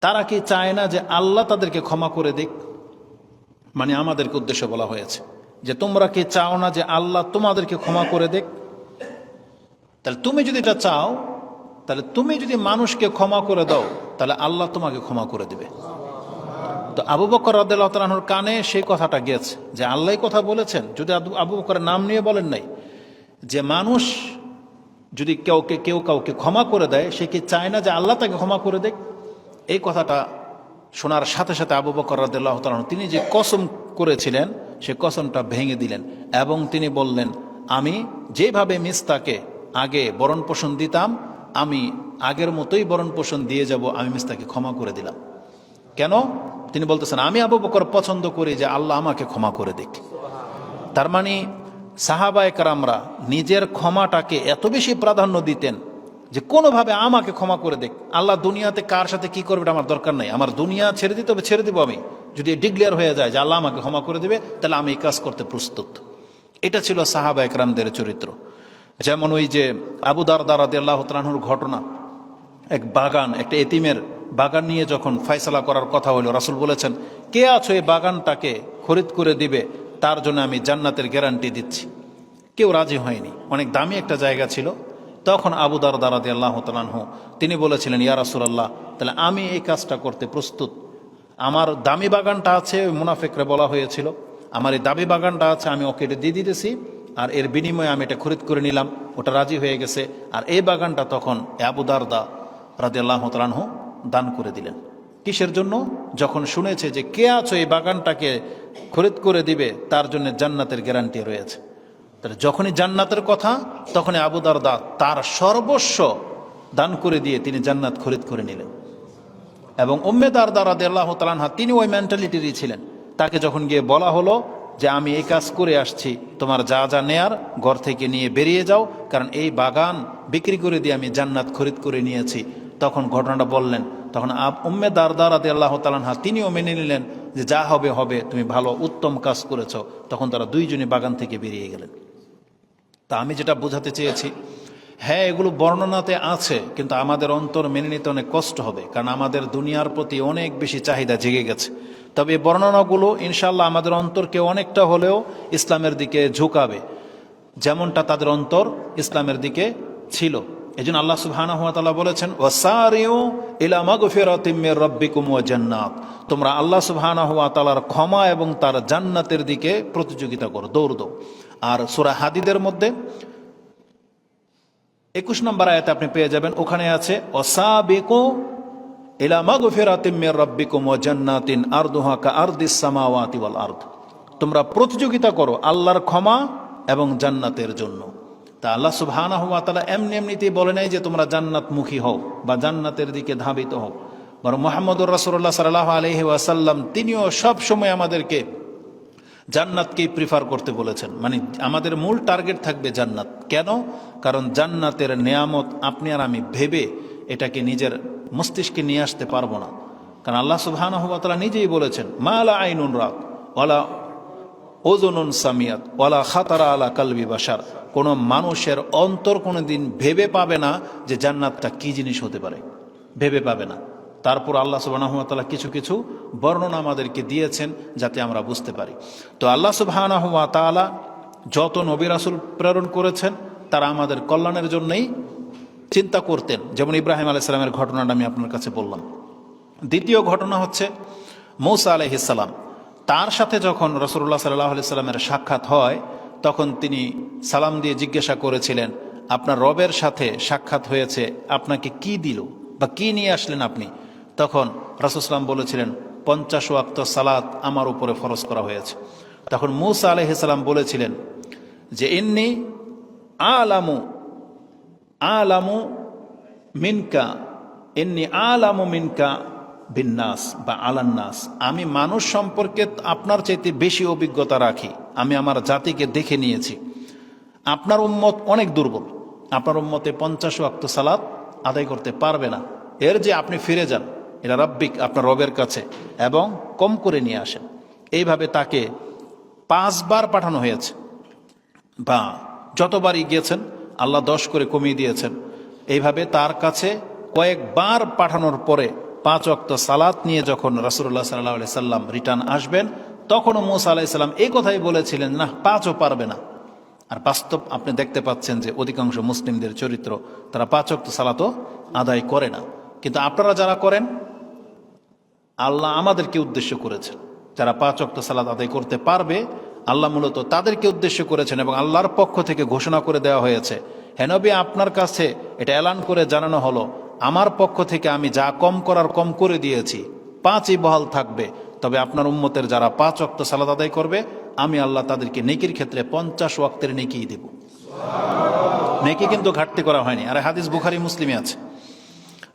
তারা কি চায় না যে আল্লাহ তাদেরকে ক্ষমা করে দিক? মানে আমাদেরকে উদ্দেশ্য বলা হয়েছে যে তোমরা কি চাও না যে আল্লাহ তোমাদেরকে ক্ষমা করে দেখ তাহলে তুমি যদি এটা চাও, তাহলে তুমি যদি মানুষকে ক্ষমা করে দাও, তাহলে আল্লাহ তোমাকে ক্ষমা করে দিবে। তো আবু বকর রাদুর কানে সেই কথাটা গেছে যে আল্লাহ কথা বলেছেন। যদি আবু- বকরের নাম নিয়ে বলেন নাই যে মানুষ যদি কেউকে কেউ কাউকে ক্ষমা করে দেয়, সে কি চায় না যে আল্লাহ তাকে ক্ষমা করে দেখ এই কথাটা শোনার সাথে সাথে আবু বকর রাদিল্লাহ তিনি যে কসম করেছিলেন, সে কসমটা ভেঙে দিলেন এবং তিনি বললেন, আমি যেভাবে মিস্তাকে আগে বরণ পোষণ দিতাম, আমি আগের মতোই বরণ পোষণ দিয়ে যাব, আমি মিস্তাকে ক্ষমা করে দিলাম। কেন? তিনি বলতেছেন, আমি আবু বকর পছন্দ করি যে আল্লাহ আমাকে ক্ষমা করে দিক। তার মানে সাহাবায় কারামরা নিজের ক্ষমাটাকে এত বেশি প্রাধান্য দিতেন যে কোনোভাবে আমাকে ক্ষমা করে দেখ। আল্লাহ দুনিয়াতে কার সাথে কি করবে এটা আমার দরকার নাই। আমার দুনিয়া ছেড়ে দিতে হবে, ছেড়ে দেবো আমি। যদি ডিক্লেয়ার হয়ে যায় যে আল্লাহ আমাকে ক্ষমা করে দেবে, তাহলে আমি এই কাজ করতে প্রস্তুত। এটা ছিল সাহাবা একরামদের চরিত্র। যেমন ওই যে আবু দারদার আদি আল্লাহ ঘটনা। এক বাগান, একটা এতিমের বাগান নিয়ে যখন ফয়সলা করার কথা হলো, রাসুল বলেছেন, কে আছো এই বাগানটাকে খরিদ করে দিবে? তার জন্য আমি জান্নাতের গ্যারান্টি দিচ্ছি। কেউ রাজি হয়নি। অনেক দামি একটা জায়গা ছিল। তখন আবু দার দারাদি আল্লাহ তালানহু তিনি বলেছিলেন, ইয়া রাসুলাল্লাহ, তাহলে আমি এই কাজটা করতে প্রস্তুত। আমার দামি বাগানটা আছে, ওই মুনাফেকরে বলা হয়েছিল। আমার এই দামি বাগানটা আছে, আমি ওকে এটা দিয়ে দিতেছি, আর এর বিনিময়ে আমি এটা খরিদ করে নিলাম, ওটা রাজি হয়ে গেছে। আর এই বাগানটা তখন আবু দারদা রাজি আল্লাহ তালানহু দান করে দিলেন। কিসের জন্য? যখন শুনেছে যে কে আছো এই বাগানটাকে খরিদ করে দিবে, তার জন্য জান্নাতের গ্যারান্টি রয়েছে। তাহলে যখনই জান্নাতের কথা, তখনই আবু দারদা তার সর্বস্ব দান করে দিয়ে তিনি জান্নাত খরিদ করে নিলেন। এবং উম্মেদার দ্বারা আল্লাহ তালানহা তিনি ওই মেন্টালিটিরই ছিলেন। তাকে যখন গিয়ে বলা হলো যে, আমি এই কাজ করে আসছি, তোমার যা যা নেয়ার ঘর থেকে নিয়ে বেরিয়ে যাও, কারণ এই বাগান বিক্রি করে দিয়ে আমি জান্নাত খরিদ করে নিয়েছি। তখন ঘটনাটা বললেন। তখন আপ উম্মে দারদার আদি আল্লাহ তালানহা তিনিও মেনে নিলেন যে, যা হবে হবে, তুমি ভালো, উত্তম কাজ করেছ। তখন তারা দুইজনই বাগান থেকে বেরিয়ে গেলেন। তা আমি যেটা বোঝাতে চেয়েছি হ্যাঁ এগুলো বর্ণনাতে আছে, কিন্তু আমাদের অন্তর মেনে নিতে অনেক কষ্ট হবে, কারণ আমাদের দুনিয়ার প্রতি অনেক বেশি চাহিদা জেগে গেছে। তবে এই বর্ণনাগুলো ইনশাল্লাহ আমাদের অন্তরকে অনেকটা হলেও ইসলামের দিকে ঝুঁকাবে, যেমনটা তাদের অন্তর ইসলামের দিকে ছিল। এই জন্য আল্লাহ সুবহানাহু ওয়া বলেছেন রাব্বিকুম জান্নাত। তোমরা আল্লাহ তাআলার ক্ষমা এবং তার জান্নাতের দিকে প্রতিযোগিতা করো, দৌড় দাও। আর সুরা হাদিদের মধ্যে একুশ নম্বর আয়াতে আপনি পেয়ে যাবেন, ওখানে আছে অসাবিকো তোমরা প্রতিযোগিতা করো আল্লাহর ক্ষমা এবং জান্নাতের জন্য। তা আল্লাহ সুবহানাহু ওয়া তাআলা এমনি এমনিতেই বলে নাই যে তোমরা জান্নাতমুখী হও বা জান্নাতের দিকে ধাবিত হও। বরং মোহাম্মদুর রাসূলুল্লাহ সাল্লাল্লাহু আলাইহি ওয়াসাল্লাম, তিনিও সব সময় আমাদেরকে জান্নাতকেই প্রিফার করতে বলেছেন। মানে আমাদের মূল টার্গেট থাকবে জান্নাত। কেন? কারণ জান্নাতের নেয়ামত আপনি আর আমি ভেবে এটাকে নিজের মস্তিষ্কে নিয়ে আসতে পারব না। কারণ আল্লাহ সুবহানাহু ওয়া নিজেই বলেছেন, মা মালা আইনুন রাত ওয়ালা ওজনুন সামিয়াত ওয়ালা খাতারা আলা কালবি বাসার কোনো মানুষের অন্তর কোনো দিন ভেবে পাবে না যে জান্নাতটা কি জিনিস হতে পারে। ভেবে পাবে না। তারপর আল্লাহ সুবাহ কিছু কিছু বর্ণনা আমাদেরকে দিয়েছেন যাতে আমরা বুঝতে পারি। তো আল্লাহ সুবাহ তালা যত নবী রাসুল প্রেরণ করেছেন, তারা আমাদের কল্যাণের জন্যই চিন্তা করতেন। যেমন ইব্রাহিম আলাইসালামের ঘটনাটা আমি আপনার কাছে বললাম। দ্বিতীয় ঘটনা হচ্ছে মৌসা আলহিসাল্লাম তার সাথে যখন রসুল্লাহ সাল্লাহ সাল্লামের সাক্ষাৎ হয়, তখন তিনি সালাম দিয়ে জিজ্ঞাসা করেছিলেন, আপনার রবের সাথে সাক্ষাৎ হয়েছে, আপনাকে কি দিল বা কি নিয়ে আসলেন আপনি? তখন রাসুসলাম বলেছিলেন, পঞ্চাশ ওয়াক্ত সালাত আমার উপরে ফরজ করা হয়েছে। তখন মুসা আলহিসাল্লাম বলেছিলেন যে, ইন্নি আলামু আলামু মিনকা এমনি আলামু মিনকা বিন্যাস বা আলান্নাস। আমি মানুষ সম্পর্কে আপনার চাইতে বেশি অভিজ্ঞতা রাখি। আমি আমার জাতিকে দেখে নিয়েছি। আপনার উম্মত অনেক দুর্বল। আপনার উম্মতে পঞ্চাশ ওয়াক্ত সালাত আদায় করতে পারবে না। এর যে আপনি ফিরে যান এটা রাব্বিক, আপনার রবের কাছে, এবং কম করে নিয়ে আসেন। এইভাবে তাকে পাঁচবার পাঠানো হয়েছে। বা যতবারই গিয়েছেন, আল্লাহ দশ করে কমিয়ে দিয়েছেন। এইভাবে তার কাছে কয়েকবার পাঠানোর পরে পাঁচ অক্ত সালাত নিয়ে যখন রাসুল্লাহ সাল্লাহ সাল্লাম রিটার্ন আসবেন, তখনও মুসা আলাইসাল্লাম এই কথাই বলেছিলেন না পাঁচও পারবে না। আর বাস্তব আপনি দেখতে পাচ্ছেন যে অধিকাংশ মুসলিমদের চরিত্র তারা পাঁচ অক্ত সালাতও আদায় করে না। কিন্তু আপনারা যারা করেন আল্লাহ আমাদেরকে উদ্দেশ্য করেছেন। যারা পাঁচ অক্ত সালাত আদায় করতে পারবে, আল্লাহ মূলত তাদেরকে উদ্দেশ্য করেছেন এবং আল্লাহর পক্ষ থেকে ঘোষণা করে দেওয়া হয়েছে হেনবি আপনার কাছে এটা এলান করে জানানো হলো। আমার পক্ষ থেকে আমি যা কম করার কম করে দিয়েছি, পাঁচই বহাল থাকবে। তবে আপনার উম্মতের যারা পাঁচ অক্ত সালাদ আদায় করবে, আমি আল্লাহ তাদেরকে নেকির ক্ষেত্রে পঞ্চাশ ওয়াক্তের নেকিই দেব। নেকি কিন্তু ঘাটতি করা হয়নি। আর হাদিস বুখারি, মুসলিমে আছে।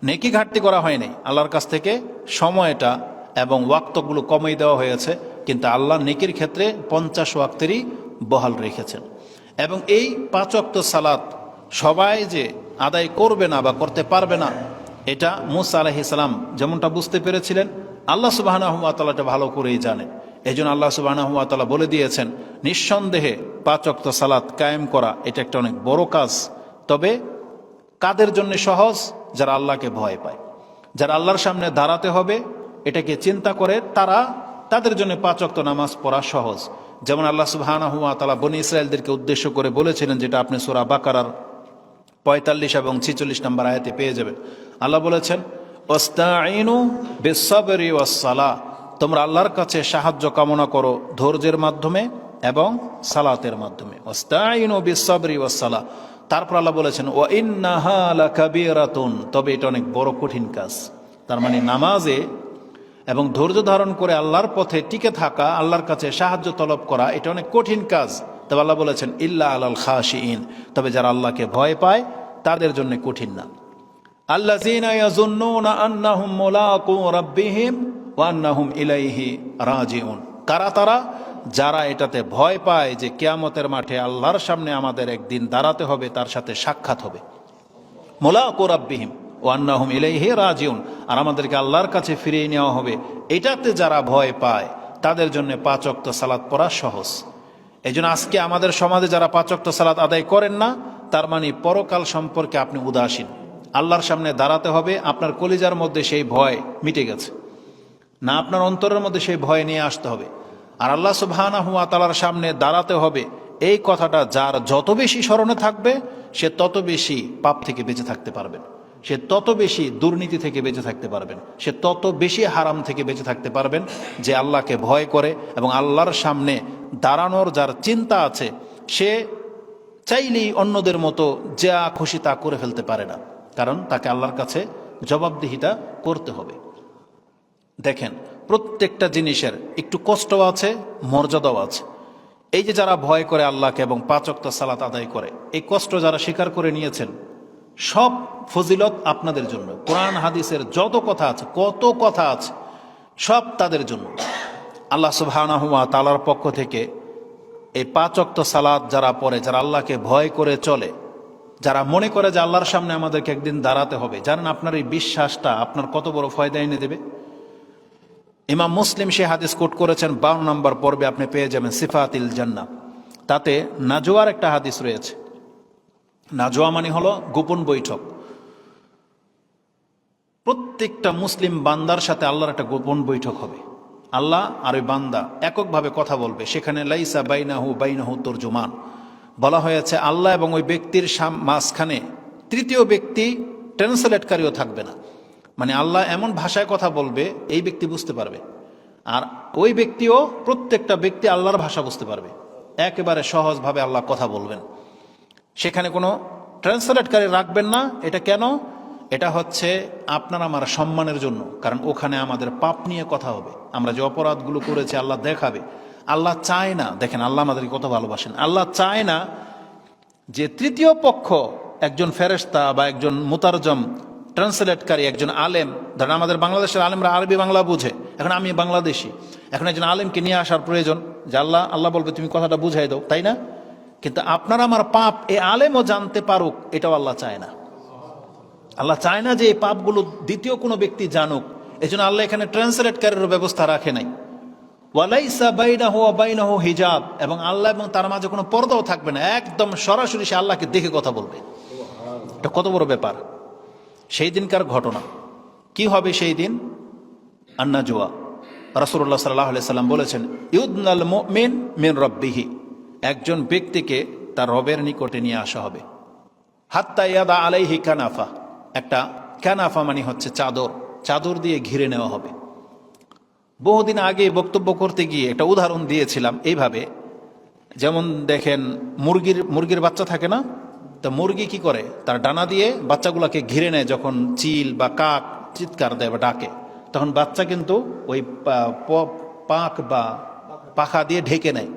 নেকি ঘাটতি করা হয়নি। আল্লাহর কাছ থেকে সময়টা এবং ওয়াক্তগুলো কমিয়ে দেওয়া হয়েছে, কিন্তু আল্লাহ নেকির ক্ষেত্রে পঞ্চাশ ওয়াক্তেরই বহাল রেখেছেন। এবং এই পাঁচ ওয়াক্ত সালাত সবাই যে আদায় করবে না বা করতে পারবে না, এটা মুসা আলহিসাম যেমনটা বুঝতে পেরেছিলেন, আল্লাহ সুবাহ এটা ভালো করেই জানেন। এই জন্য আল্লাহ সুবাহ বলে দিয়েছেন, নিঃসন্দেহে পাঁচ ওয়াক্ত সালাত কায়েম করা এটা একটা অনেক বড় কাজ। তবে কাদের জন্য সহজ? যারা আল্লাহকে ভয় পায়। যারা আল্লাহর সামনে দাঁড়াতে হবে, এটাকে চিন্তা করে তারা তাদের জন্য পাঁচ অক্ত নামাজ পড়া সহজ। যেমন আল্লাহ সুবহানাহু ওয়া তাআলা বনি ইসরায়েলদেরকে উদ্দেশ্য করে বলেছিলেন যেটা আপনি সূরা বাকারার পঁয়তাল্লিশ এবং ছিচল্লিশ নম্বর আয়াতে পেয়ে যাবেন। আল্লাহ বলেছেন তোমরা আল্লাহর কাছে সাহায্য কামনা করো ধৈর্যের মাধ্যমে এবং সালাতের মাধ্যমে। ওস্তাইনু বিসসাবরি ওয়াসসালাহ তারপর আল্লাহ বলেছেন ও ইন্নাহা লাকাবীরাতুন। তবে এটা অনেক বড় কঠিন কাজ। তার মানে নামাজে এবং ধৈর্য ধারণ করে আল্লাহর পথে টিকে থাকা, আল্লাহর কাছে সাহায্য তলব করা, এটা অনেক কঠিন কাজ। তবে আল্লাহ বলেছেন, ইল্লা আলাল খাশিইন তবে যারা আল্লাহকে ভয় পায়, তাদের জন্য কঠিন না। ইয়াজুন্নুনা আন্নাহুম মুলাকু রাব্বিহিম ওয়া আন্নাহুম ইলাইহি রাজিউন। কারা তারা? যারা এটাতে ভয় পায় যে কেয়ামতের মাঠে আল্লাহর সামনে আমাদের একদিন দাঁড়াতে হবে, তার সাথে সাক্ষাৎ হবে। মোলাকু রাব্বিহিম ও আন্নাহুম ইলাইহি রাজিউন। আর আমাদেরকে আল্লাহর কাছে ফিরিয়ে নেওয়া হবে। এটাতে যারা ভয় পায়, তাদের জন্য পাঁচ অক্ত সালাত পড়া সহজ। এই আজকে আমাদের সমাজে যারা পাঁচ অক্ত সালাত আদায় করেন না, তার মানে পরকাল সম্পর্কে আপনি উদাসীন। আল্লাহর সামনে দাঁড়াতে হবে, আপনার কলিজার মধ্যে সেই ভয় মিটে গেছে। না, আপনার অন্তরের মধ্যে সেই ভয় নিয়ে আসতে হবে। আর আল্লাহ সুবহানা হুয়া তালার সামনে দাঁড়াতে হবে। এই কথাটা যার যত বেশি স্মরণে থাকবে, সে তত বেশি পাপ থেকে বেঁচে থাকতে পারবেন সে তত বেশি দুর্নীতি থেকে বেঁচে থাকতে পারবেন। সে তত বেশি হারাম থেকে বেঁচে থাকতে পারবেন যে আল্লাহকে ভয় করে এবং আল্লাহর সামনে দাঁড়ানোর যার চিন্তা আছে, সে চাইলেই অন্যদের মতো যা খুশি তা করে ফেলতে পারে না। কারণ তাকে আল্লাহর কাছে জবাবদিহিতা করতে হবে। দেখেন প্রত্যেকটা জিনিসের একটু কষ্টও আছে, মর্যাদাও আছে। এই যে যারা ভয় করে আল্লাহকে এবং পাচক্ত সালাত আদায় করে, এই কষ্ট যারা স্বীকার করে নিয়েছেন, সব ফজিলত আপনাদের জন্য। কোরআন, হাদিসের যত কথা আছে, কত কথা আছে, সব তাদের জন্য। আল্লাহ সুবহানাহুয়া তালার পক্ষ থেকে এই পাচক্ত সালাদ যারা পড়ে, যারা আল্লাহকে ভয় করে চলে, যারা মনে করে যে আল্লাহর সামনে আমাদেরকে একদিন দাঁড়াতে হবে, জানেন আপনার এই বিশ্বাসটা আপনার কত বড় ফয়দা এনে দেবে? ইমাম মুসলিম সে হাদিস কোট করেছেন, বারো নম্বর পর্বে আপনি পেয়ে যাবেন সিফাতিল জান্না তাতে নাজোয়ার একটা হাদিস রয়েছে। নাজোয়া মানে হলো গোপন বৈঠক। প্রত্যেকটা মুসলিম বান্দার সাথে আল্লাহর একটা গোপন বৈঠক হবে। আল্লাহ আর ওই বান্দা এককভাবে কথা বলবে। সেখানে লাইসা বাইনাহু বাইনাহু তর্জমান। বলা হয়েছে, আল্লাহ এবং ওই ব্যক্তির মাঝখানে তৃতীয় ব্যক্তি ট্রান্সলেটকারীও থাকবে না। মানে আল্লাহ এমন ভাষায় কথা বলবে, এই ব্যক্তি বুঝতে পারবে। আর ওই ব্যক্তিও প্রত্যেকটা ব্যক্তি আল্লাহর ভাষা বুঝতে পারবে। একেবারে সহজভাবে আল্লাহ কথা বলবেন। সেখানে কোনো ট্রান্সলেটকারী রাখবেন না, এটা কেন? এটা হচ্ছে আপনার আমার সম্মানের জন্য, কারণ ওখানে আমাদের পাপ নিয়ে কথা হবে। আমরা যে অপরাধগুলো করেছি, আল্লাহ দেখাবে। আল্লাহ চায় না, দেখেন আল্লাহ আমাদেরকে কত ভালোবাসেন। আল্লাহ চায় না যে তৃতীয় পক্ষ, একজন ফেরেস্তা বা একজন মুতারজম ট্রান্সলেটকারী একজন আলেম। ধরেন আমাদের বাংলাদেশের আলেমরা আরবি বাংলা বুঝে। এখন আমি বাংলাদেশি। এখন একজন আলেমকে নিয়ে আসার প্রয়োজন যে আল্লাহ আল্লাহ বলবে, তুমি কথাটা বুঝাই দাও। তাই না? কিন্তু আপনার আমার পাপ, এ আলেমও জানতে পারুক, এটাও আল্লাহ চায় না। আল্লাহ চায় না যে এই পাপগুলো দ্বিতীয় কোনো ব্যক্তি জানুক। এই জন্য আল্লাহ এখানে ট্রান্সলেটকারীর ব্যবস্থা রাখে নাই। ওয়ালাইসা হিজাব। এবং আল্লাহ এবং তার মাঝে কোনো পর্দাও থাকবে না। একদম সরাসরি সে আল্লাহকে দেখে কথা বলবে। এটা কত বড় ব্যাপার। সেই দিনকার ঘটনা। কি হবে সেই দিন? আন্না জোয়া রাসুল্লাহ সাল্লাহ সাল্লাম বলেছেন, ইউদনাল মিন মিন রব্বিহি। একজন ব্যক্তিকে তার রবের নিকটে নিয়ে আসা হবে। হাত্তা ইয়াদা আলাইহি কানাফা। একটা কানাফা মানে হচ্ছে চাদর। চাদর দিয়ে ঘিরে নেওয়া হবে। বহুদিন আগে বক্তব্য করতে গিয়ে একটা উদাহরণ দিয়েছিলাম এইভাবে। যেমন দেখেন, মুরগির মুরগির বাচ্চা থাকে না? তো মুরগি কি করে? তার ডানা দিয়ে বাচ্চাগুলোকে ঘিরে নেয় যখন চিল বা কাক চিৎকার দেয় বা ডাকে। তখন বাচ্চা কিন্তু ওই পাক বা পাখা দিয়ে ঢেকে নেয়,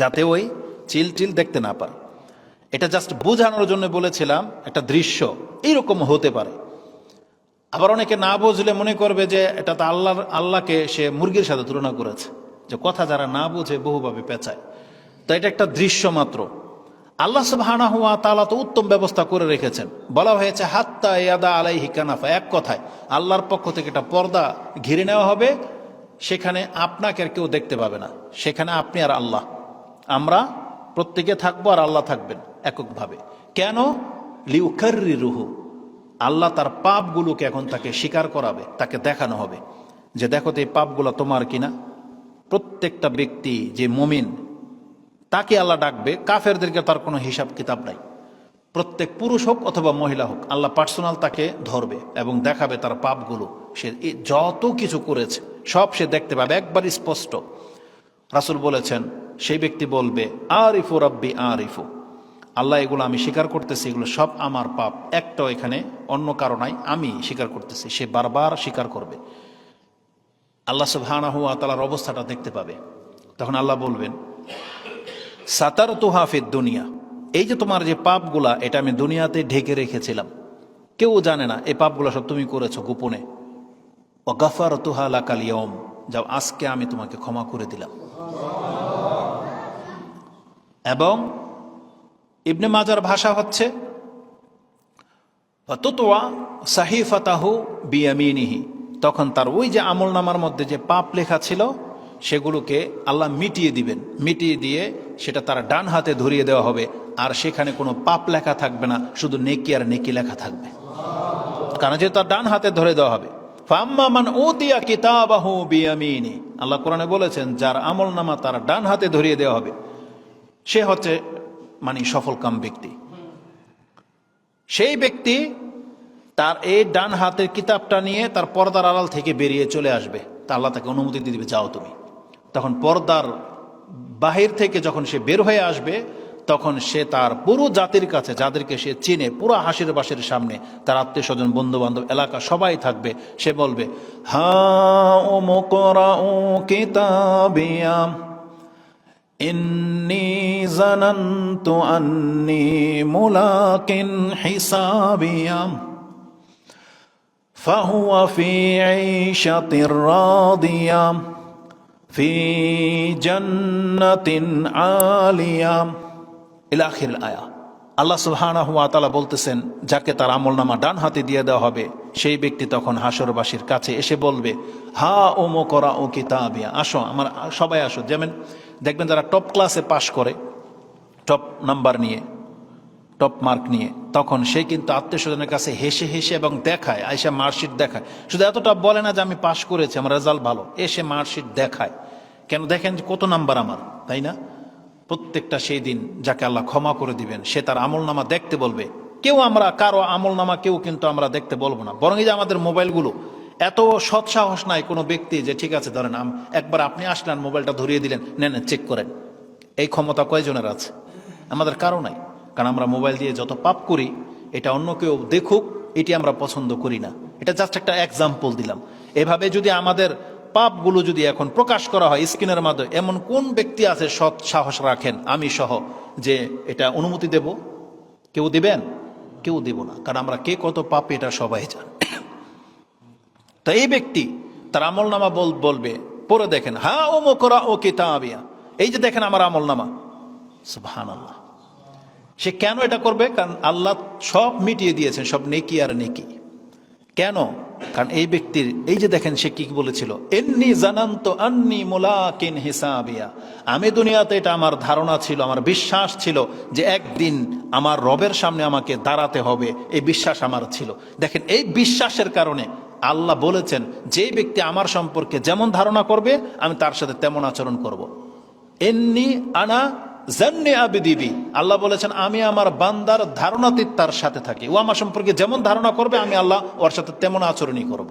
যাতে ওই চিল চিল দেখতে না পারে। এটা জাস্ট বোঝানোর জন্য বলেছিলাম একটা দৃশ্য। এইরকম হতে পারে। আবার অনেকে না বুঝলে মনে করবে যে এটা তো আল্লাহর, আল্লাহকে সে মুরগির সাথে তুলনা করেছে। যে কথা যারা না বুঝে বহুভাবে পেঁচায়। তো এটা একটা দৃশ্য মাত্র। আল্লাহ সুবহানাহু হুয়া তাআলা তো উত্তম ব্যবস্থা করে রেখেছেন। বলা হয়েছে, হাত্তা ইয়াদা আলাইহি কানাফা। এক কথায়, আল্লাহর পক্ষ থেকে একটা পর্দা ঘিরে নেওয়া হবে, সেখানে আপনাকে আর কেউ দেখতে পাবে না। সেখানে আপনি আর আল্লাহ। আমরা প্রত্যেকে থাকব আর আল্লাহ থাকবেন এককভাবে। কেন? লিউকার্রি রুহু আল্লাহ তার পাপগুলোকে এখন তাকে স্বীকার করাবে, তাকে দেখানো হবে যে, দেখো তো এই পাপগুলো তোমার কিনা? প্রত্যেকটা ব্যক্তি যে মুমিন তাকে আল্লাহ ডাকবে, কাফেরদেরকে তার কোনো হিসাব কিতাব নাই। প্রত্যেক পুরুষ হোক অথবা মহিলা হোক, আল্লাহ পার্সোনাল তাকে ধরবে এবং দেখাবে তার পাপগুলো। সে যত কিছু করেছে, সব সে দেখতে পাবে একবার স্পষ্ট। রাসুল বলেছেন, সেই ব্যক্তি বলবে আর আরিফু রব্বি, আরিফু। আল্লাহ এগুলো আমি স্বীকার করতেছি, এগুলো সব আমার পাপ, একটাও এখানে, অন্য কারণাই আমি স্বীকার করতেছি, সে বারবার স্বীকার করবে। আল্লাহ সুবহানাহু ওয়া তাআলার অবস্থাটা দেখতে পাবে। তখন আল্লাহ বলবেন সাতার তোহাফিদ দুনিয়া। এই যে তোমার যে পাপগুলা, এটা আমি দুনিয়াতে ঢেকে রেখেছিলাম। কেউ জানে না, এই পাপগুলো সব তুমি করেছ গোপনে। ও গাফার তুহা লাকালিয়ম যাও আজকে আমি তোমাকে ক্ষমা করে দিলাম। এবং ইবনে মাজার ভাষা হচ্ছে তুতোয়া সাহিফাতাহু বিয়ামিনিহি। তখন তার ওই যে আমল নামার মধ্যে যে পাপ লেখা ছিল সেগুলোকে আল্লাহ মিটিয়ে দিবেন। মিটিয়ে দিয়ে সেটা তার ডান হাতে ধরিয়ে দেওয়া হবে। আর সেখানে কোনো পাপ লেখা থাকবে না, শুধু নেকি আর নেকি লেখা থাকবে। কারণ যে তার ডান হাতে ধরে দেওয়া হবে। ফাম্মা মান উতিয়া কিতাবাহু আল্লাহ কোরআনে বলেছেন, যার আমল নামা তার ডান হাতে ধরিয়ে দেওয়া হবে, সে হচ্ছে মানে সফলকাম ব্যক্তি। সেই ব্যক্তি তার এই ডান হাতের কিতাবটা নিয়ে তার পর্দার আড়াল থেকে বেরিয়ে চলে আসবে। তা আল্লাহ তাকে অনুমতি দিয়ে দিবে, যাও তুমি। তখন পর্দার বাহির থেকে যখন সে বের হয়ে আসবে তখন সে তার পুরো জাতির কাছে যাদেরকে সে চিনে পুরো হাসির বাসের সামনে তার আত্মীয় স্বজন বন্ধু বান্ধব এলাকা সবাই থাকবে সে বলবে হা ও মোকরা ও কিতাবিয়াম إني ظننت أني ملاق حسابيا فهو في عيشة راضية ফি জান্নাতিন আলিয়াম ইলাখির আয়া। আল্লাহ হুয়া তালা বলতেছেন, যাকে তার আমলনামা ডান হাতে দিয়ে দেওয়া হবে, সেই ব্যক্তি তখন হাসরবাসীর কাছে এসে বলবে, হা ও মো করা ও কিতাবিয়া আসো, আমার সবাই আসো। যেমন দেখবেন যারা টপ ক্লাসে পাশ করে, টপ নাম্বার নিয়ে, টপ মার্ক নিয়ে, তখন সে কিন্তু আত্মীয়স্বজনের কাছে হেসে হেসে এবং দেখায় আইসা মার্কশিট দেখায়। শুধু এতটা বলে না যে আমি পাশ করেছি, আমার রেজাল্ট ভালো। এসে মার্কশিট দেখায়। কেন দেখেন কত নাম্বার আমার, তাই না? প্রত্যেকটা সেই দিন যাকে আল্লাহ ক্ষমা করে দিবেন, সে তার আমল নামা দেখতে বলবে। কেউ আমরা, কারও আমল নামা কেউ কিন্তু আমরা দেখতে বলব না। বরং এই যে আমাদের মোবাইলগুলো, এত সৎসাহস নাই কোনো ব্যক্তি যে ঠিক আছে, ধরেন একবার আপনি আসলেন মোবাইলটা ধরিয়ে দিলেন, নেন চেক করেন। এই ক্ষমতা কয়জনের আছে? আমাদের কারও নাই। কারণ আমরা মোবাইল দিয়ে যত পাপ করি, এটা অন্য কেউ দেখুক, এটি আমরা পছন্দ করি না। এটা জাস্ট একটা এক্সাম্পল দিলাম। এভাবে যদি আমাদের পাপগুলো যদি এখন প্রকাশ করা হয় স্ক্রিনের মাধ্যমে, এমন কোন ব্যক্তি আছে সৎ সাহস রাখেন? আমি সহ, যে এটা অনুমতি দেব? কেউ দিবেন? কেউ দেব না। কারণ আমরা কে কত পাপ এটা সবাই জান। তা এই ব্যক্তি তার আমল নামা বল, বলবে পরে দেখেন, হা ও মোকরা ও কিতাবিয়া। এই যে দেখেন আমার আমল নামা সুবহান আল্লাহ সে কেন এটা করবে? কারণ আল্লাহ সব মিটিয়ে দিয়েছেন, সব নেকি আর নেকি। কেন? কারণ এই ব্যক্তির, এই যে দেখেন সে কি বলেছিল? এমনি জানান্ত আন্নি মোলাকিন হিসাবিয়া। আমি দুনিয়াতে এটা আমার ধারণা ছিল, আমার বিশ্বাস ছিল যে একদিন আমার রবের সামনে আমাকে দাঁড়াতে হবে, এই বিশ্বাস আমার ছিল। দেখেন, এই বিশ্বাসের কারণে আল্লাহ বলেছেন, যে ব্যক্তি আমার সম্পর্কে যেমন ধারণা করবে, আমি তার সাথে তেমন আচরণ করব। এমনি আনা জান্নে আল্লাহ বলেছেন, আমি আমার বান্দার ধারণাতীত তার সাথে থাকি। ও আমার সম্পর্কে যেমন ধারণা করবে, আমি আল্লাহ ওর সাথে তেমন আচরণই করব।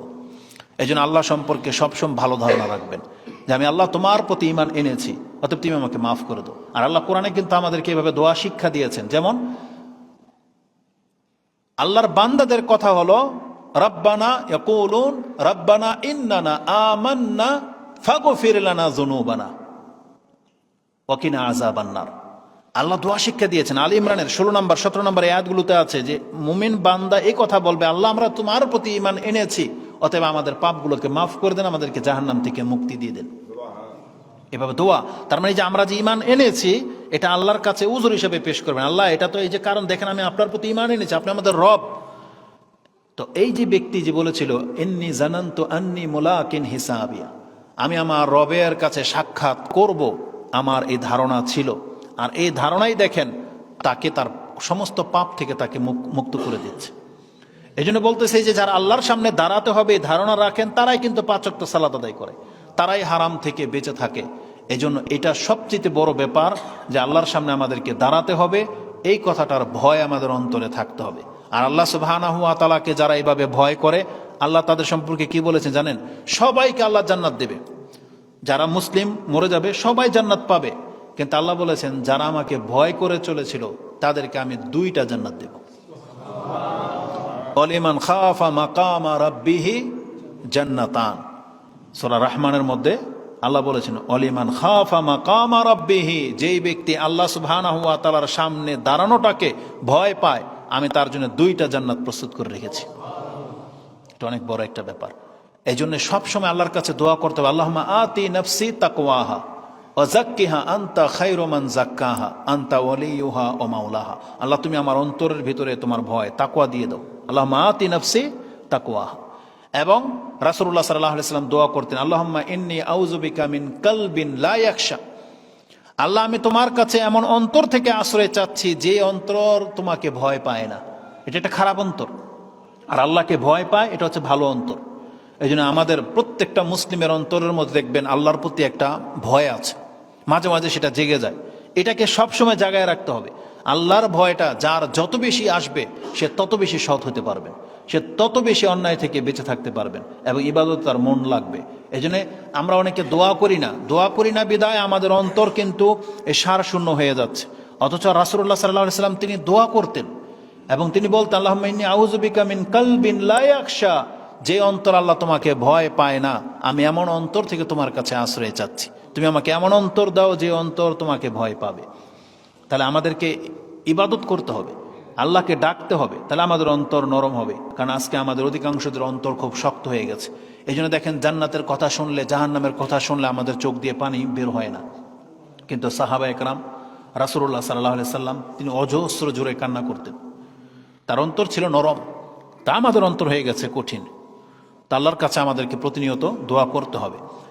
এই জন্য আল্লাহ সম্পর্কে সবসময় ভালো ধারণা রাখবেন যে আমি আল্লাহ তোমার প্রতি ইমান এনেছি, অতএব তুমি আমাকে মাফ করে দাও। আর আল্লাহ কোরআনে কিন্তু আমাদেরকে এভাবে দোয়া শিক্ষা দিয়েছেন। যেমন, আল্লাহর বান্দাদের কথা হলো, রব্বানা ইয়াকুলুন, রব্বানা ইন্নানা আমান্না ফাগফির লানা যুনুবানা ওয়াকিনা আযাবান্নার। আল্লাহ দোয়া শিক্ষা দিয়েছেন। আলী ইমরানের ষোলো নম্বর, সতেরো নম্বর আয়াতগুলোতে আছে যে, মুমিন বান্দা এই কথা বলবে, আল্লাহ আমরা তোমার প্রতি ইমান এনেছি, অতএব আমাদের পাপগুলোকে মাফ করে দেন, আমাদেরকে জাহান্নাম থেকে মুক্তি দিয়ে দেন। এভাবে দোয়া। তার মানে যে আমরা যে ইমান এনেছি, এটা আল্লাহর কাছে উজুর হিসেবে পেশ করবেন। আল্লাহ, এটা তো এই যে কারণ, দেখেন আমি আপনার প্রতি ইমান এনেছি, আপনি আমাদের রব। তো এই যে ব্যক্তি যে বলেছিল এন্নি জানান্ত আন্নি মোলাকিন হিসাবিয়া আমি আমার রবের কাছে সাক্ষাৎ করব। আমার এই ধারণা ছিল। আর এই ধারণাই দেখেন, তাকে তার সমস্ত পাপ থেকে তাকে মুক্ত করে দিচ্ছে। এই জন্য বলতেছে যে, যারা আল্লাহর সামনে দাঁড়াতে হবে ধারণা রাখেন, তারাই কিন্তু পাচক সালাদ আদায় করে। তারাই হারাম থেকে বেঁচে থাকে। এই জন্য এটা সবচেয়ে বড় ব্যাপার যে, আল্লাহর সামনে আমাদেরকে দাঁড়াতে হবে। এই কথাটার ভয় আমাদের অন্তরে থাকতে হবে। আর আল্লাহ ওয়া তাআলাকে যারা এইভাবে ভয় করে, আল্লাহ তাদের সম্পর্কে কি বলেছেন জানেন? সবাইকে আল্লাহ জান্নাত দেবে। যারা মুসলিম মরে যাবে, সবাই জান্নাত পাবে। কিন্তু আল্লাহ বলেছেন, যারা আমাকে ভয় করে চলেছিল, তাদেরকে আমি দুইটা জান্নাত দেব। অলিমান খাফা মাকামা রাব্বিহি জান্নাতান। সূরা রহমানের মধ্যে আল্লাহ বলেছেন অলিমান খাফা মাকামা রাব্বিহি, যেই ব্যক্তি আল্লাহ সুবহানাহু ওয়া তাআলার সামনে দাঁড়ানোটাকে ভয় পায়, আমি তার জন্য দুইটা জান্নাত প্রস্তুত করে রেখেছি। এটা অনেক বড় একটা ব্যাপার। এই জন্য সবসময় আল্লাহর কাছে দোয়া করতে হবে আল্লাহ আতি নফসি তাকওয়াহা ও জাক্কিহা আন্তা খাইরোমান জাক্কাহা আন্তা ওয়ালিউহা ও মাওলাহা। আল্লাহ, তুমি আমার অন্তরের ভিতরে তোমার ভয়, তাকওয়া দিয়ে দাও। আল্লাহ আতি নফসি তাকওয়াহা। এবং রাসূলুল্লাহ সাল্লাল্লাহু আলাইহি সাল্লাম দোয়া করতেন, আল্লাহুম্মা ইন্নী আউযুবিকা মিন কালবিন লা ইয়াখশা। আল্লাহ, আমি তোমার কাছে এমন অন্তর থেকে আশ্রয় চাচ্ছি যে অন্তর তোমাকে ভয় পায় না। এটা একটা খারাপ অন্তর। আর আল্লাহকে ভয় পায়, এটা হচ্ছে ভালো অন্তর। এই জন্য আমাদের প্রত্যেকটা মুসলিমের অন্তরের মধ্যে দেখবেন আল্লাহর প্রতি একটা ভয় আছে। মাঝে মাঝে সেটা জেগে যায়। এটাকে সবসময় জায়গায় রাখতে হবে। আল্লাহর ভয়টা যার যত বেশি আসবে, সে তত বেশি সৎ হতে পারবে। সে তত বেশি অন্যায় থেকে বেঁচে থাকতে পারবেন এবং ইবাদত তার মন লাগবে। এই আমরা অনেকে দোয়া করি না। দোয়া করি না বিদায়, আমাদের অন্তর কিন্তু সার শূন্য হয়ে যাচ্ছে। অথচ রাসুল্লাহ সাল্লাহ সাল্লাম তিনি দোয়া করতেন এবং তিনি বলতেন আল্লাহ আউজুবিকা মিন কালবিন যে অন্তর আল্লাহ তোমাকে ভয় পায় না, আমি এমন অন্তর থেকে তোমার কাছে আশ্রয় চাচ্ছি। তুমি আমাকে এমন অন্তর দাও যে অন্তর তোমাকে ভয় পাবে। তাহলে আমাদেরকে ইবাদত করতে হবে। আল্লাহকে ডাকতে হবে। তাহলে আমাদের অন্তর নরম হবে। কারণ আজকে আমাদের অধিকাংশদের অন্তর খুব শক্ত হয়ে গেছে। এই জন্য দেখেন, জান্নাতের কথা শুনলে, জাহান্নামের কথা শুনলে আমাদের চোখ দিয়ে পানি বের হয় না। কিন্তু সাহাবা একরাম রাসুল্লাহ সাল্লাহ সাল্লাম, তিনি অজস্র জোরে কান্না করতেন। তার অন্তর ছিল নরম। তা আমাদের অন্তর হয়ে গেছে কঠিন। তা আল্লাহর কাছে আমাদেরকে প্রতিনিয়ত দোয়া করতে হবে।